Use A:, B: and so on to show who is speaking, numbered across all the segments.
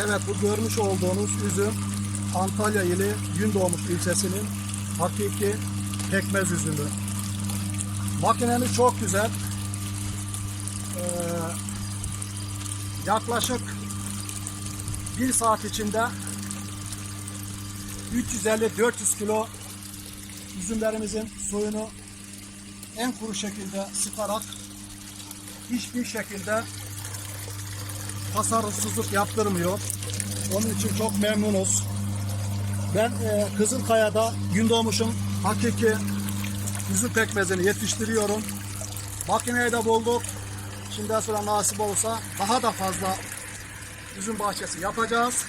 A: Evet bu görmüş olduğunuz üzüm Antalya ili Gündoğmuş ilçesinin hakiki pekmez üzümü. Makinemiz çok güzel. Ee, yaklaşık bir saat içinde 350-400 kilo üzümlerimizin suyunu en kuru şekilde sıkarak hiçbir şekilde tasarrufsuzluk yaptırmıyor. Onun için çok memnunuz. Ben e, Kızılkaya'da Gündoğmuş'un hakiki üzüm pekmezini yetiştiriyorum. Makineyi de bulduk. Şimdiden sonra nasip olursa daha da fazla üzüm bahçesi yapacağız.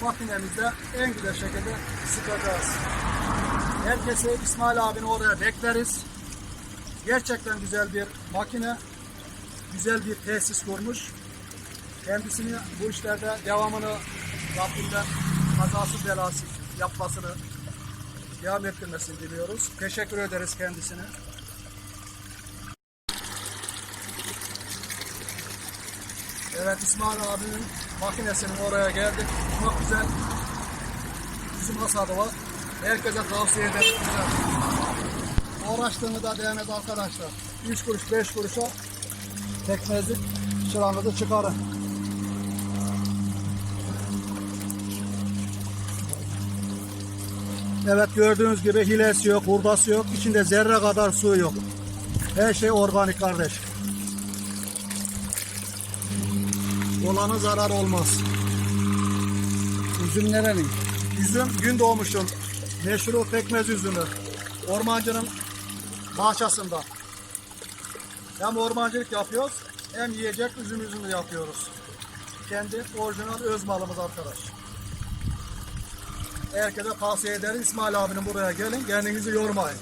A: Bu makinemizde en güzel şekilde sıkacağız. Herkese İsmail abini oraya bekleriz. Gerçekten güzel bir makine, güzel bir tesis kurmuş. Kendisini bu işlerde devamını Rabbimden kazası belası yapmasını devam ettirmesini diliyoruz. Teşekkür ederiz kendisine. Evet İsmail abinin makinesinin oraya geldik. Çok güzel üzüm hasadı var. Herkese tavsiye ederim. Güzel. Uğraştığını da değmez arkadaşlar. 3 kuruş 5 kuruşa tekmezlik çıranızı çıkarın. Evet gördüğünüz gibi hilesi yok, hurdası yok. İçinde zerre kadar su yok. Her şey organik kardeş. Olanı zarar olmaz.
B: Üzüm nerenin?
A: Üzüm gün doğmuşun meşhur pekmez üzümü. Ormancının bahçesinde. Hem ormancılık yapıyoruz hem yiyecek üzüm üzümü yapıyoruz. Kendi orijinal öz malımız arkadaş. Herkese tavsiye ederim İsmail abinin buraya gelin kendinizi yormayın.